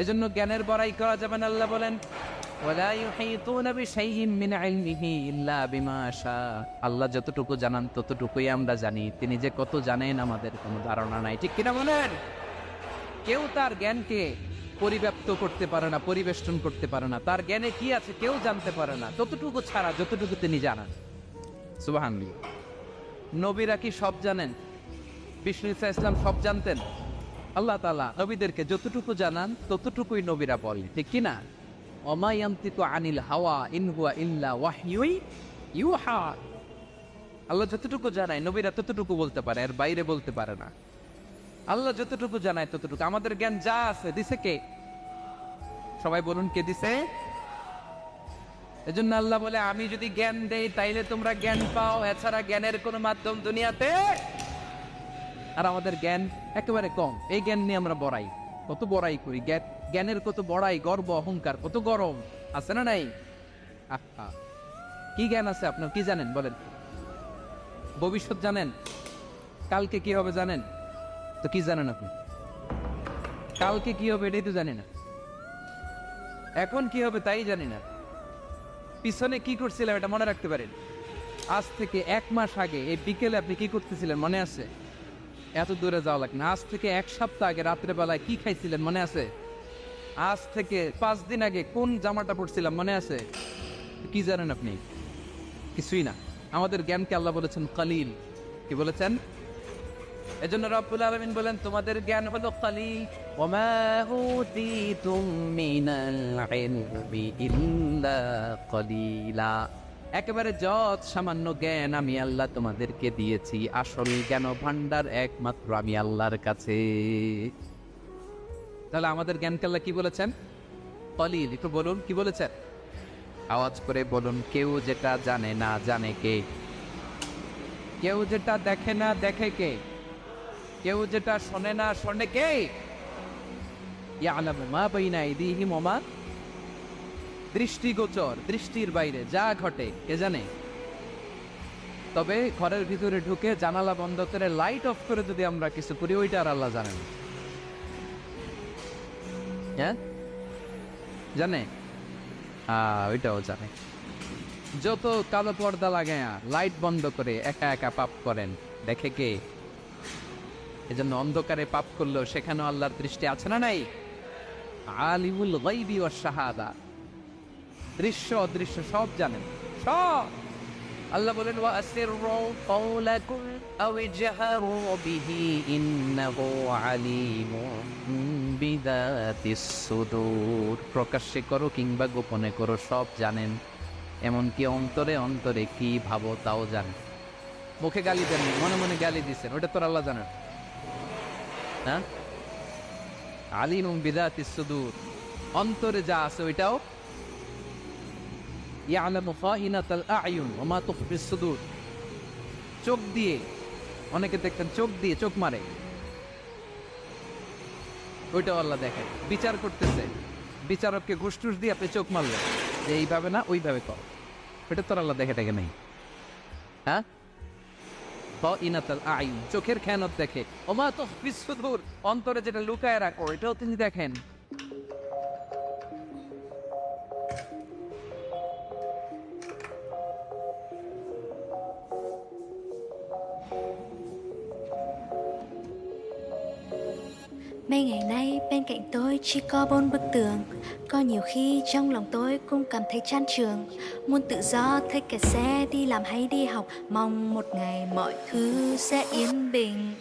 এজন্য জ্ঞানের বড়াই করা যাবে না, আল্লাহ বলেন আল্লাহ যতটুকু জানান, ততটুকুই আমরা জানি। তিনি যে কত জানেন, আমাদের কোনো ধারণা নাই। ঠিক কিনা বলেন? কেউ তার জ্ঞানকে পরিব্যাপ্ত করতে পারে না, পরিবেষ্টন করতে পারে না। তার জ্ঞানে কি আছে কেউ জানতে পারে না। ততটুকু ছাড়া, যতটুকু তিনি জানান। সুবাহ নবীরা কি সব জানেন? বিষ্ণু ইসা ইসলাম সব জানতেন? আল্লাহ তালা নবীদেরকে যতটুকু জানান, ততটুকুই নবীরা বলে ঠিক কিনা? অমায়ান্তিত আনিল হাওয়া ইনহুয়া ইল্লা ওয়াহইউই ইউহা। আল্লাহ যতটুকু জানায়, নবীরা ততটুকু বলতে পারে, এর বাইরে বলতে পারে না। আল্লাহ যতটুকু জানায়, ততটুকু। আমাদের জ্ঞান যা আছে, দিছে কে? সবাই বলুন কে দিছে? এজন্য আল্লাহ বলে, আমি যদি জ্ঞান দেই, তাইলে তোমরা জ্ঞান পাও। এছাড়া জ্ঞানের কোনো মাধ্যম দুনিয়াতে আর আমাদের জ্ঞান একেবারে কম। এই জ্ঞান নিয়ে আমরা বড়াই। কত বড়াই করি। জ্ঞান, জ্ঞানের কত বড়াই, গর্ব, অহংকার, কত গরম। আছে না নাই? আহা। কি জ্ঞান আছে আপনার? কি জানেন? বলেন। ভবিষ্যৎ জানেন? কালকে কি হবে জানেন? তো কি জানেন আপনি? কালকে কি হবে এটাই তো জানি না। এখন কি হবে তাই জানি না। পিছনে কি করছিলাম এটা মনে রাখতে পারেন? আজ থেকে এক মাস আগে এই বিকেলে আপনি কি করতেছিলেন? মনে আছে? এত দূরে যাওয়া লাগে না। আজ থেকে এক সপ্তাহ আগে রাত্রে বেলায় কি খাইছিলেন মনে আছে? আজ থেকে পাঁচ দিন আগে কোন জামাটা পড়ছিলাম মনে আছে? কি জানেন আপনি? কিছুই না। আমাদের জ্ঞানকে আল্লাহ বলেছেন কালিল। কি বলেছেন? এজন্য রব্বুল আলামিন বলেন, তোমাদের জ্ঞান হলো কালিল। ওমা উতিতুম মিনাল ইলমি ইল্লা কালিলা। একেবারে যত সামান্য জ্ঞান আমি আল্লাহ তোমাদেরকে দিয়েছি, আসল জ্ঞান ভান্ডার একমাত্র আমি আল্লাহর কাছে। তাহলে আমাদের জ্ঞানকে আল্লাহ কি বলেছেন? কলিল, একটু বলুন, কি বলেছেন? আওয়াজ করে বলুন, কেউ যেটা জানে না, জানে কে? কেউ যেটা দেখে না, দেখে কে? কেউ যেটা শোনে না, শোনে কে? ইয়ালামু মা বাইনা আইদিহিম ওয়া মা দৃষ্টিগোচর, দৃষ্টির বাইরে যা ঘটে, কে জানে? তবে ঘরের ভিতরে ঢুকে জানালা বন্ধ করে লাইট অফ করে যদি আমরা কিছু করি, ওইটা আর আল্লাহ জানেন হ্যাঁ? জানে? ওইটাও জানে। যত কালো পর্দা লাগে লাইট বন্ধ করে একা একা পাপ করেন। দেখে কে? এজন্য অন্ধকারে পাপ করলেও সেখানেও আল্লাহর দৃষ্টি আছে না নাই? আলিমুল গাইবি ওয়াস শাহাদা। দৃশ্য অদৃশ্য সব জানেন। সব। আল্লাহ বলেন প্রকাশ্যে করো কিংবা গোপনে করো, সব জানেন। এমনকি অন্তরে অন্তরে কি ভাবো তাও জানেন। মুখে গালি দেন মনে মনে গালি দিচ্ছেন ওটা তোর আল্লাহ জানেন। হ্যাঁ? আলিমুম বিদাতিস সুদূর। অন্তরে যা আছে ওইটাও ইয়ালামু আয়ুন চোখ দিয়ে, অনেকে দেখতেন চোখ দিয়ে চোখ মারে। আল্লাহ দেখে। বিচার করতেছে। বিচারককে ঘুষ টুস দিয়ে আপনি চোখ মারলেন। যে এইভাবে না, ওইভাবে কর। এটা তোর আল্লাহ দেখে টাকে নেই। হ্যাঁ? ইনাতাল আয়ুন চোখের খেয়ানত দেখে। ওমা তো বিশ্বদূর অন্তরে যেটা লুকায় রাখো এটাও তিনি দেখেন। Mấy ngày nay, bên cạnh tôi chỉ có bốn bức tường. Có nhiều khi trong lòng tôi cũng cảm thấy chán trường. Muốn tự do thích cả xe đi làm hay đi học, Mong một ngày mọi thứ sẽ yên bình.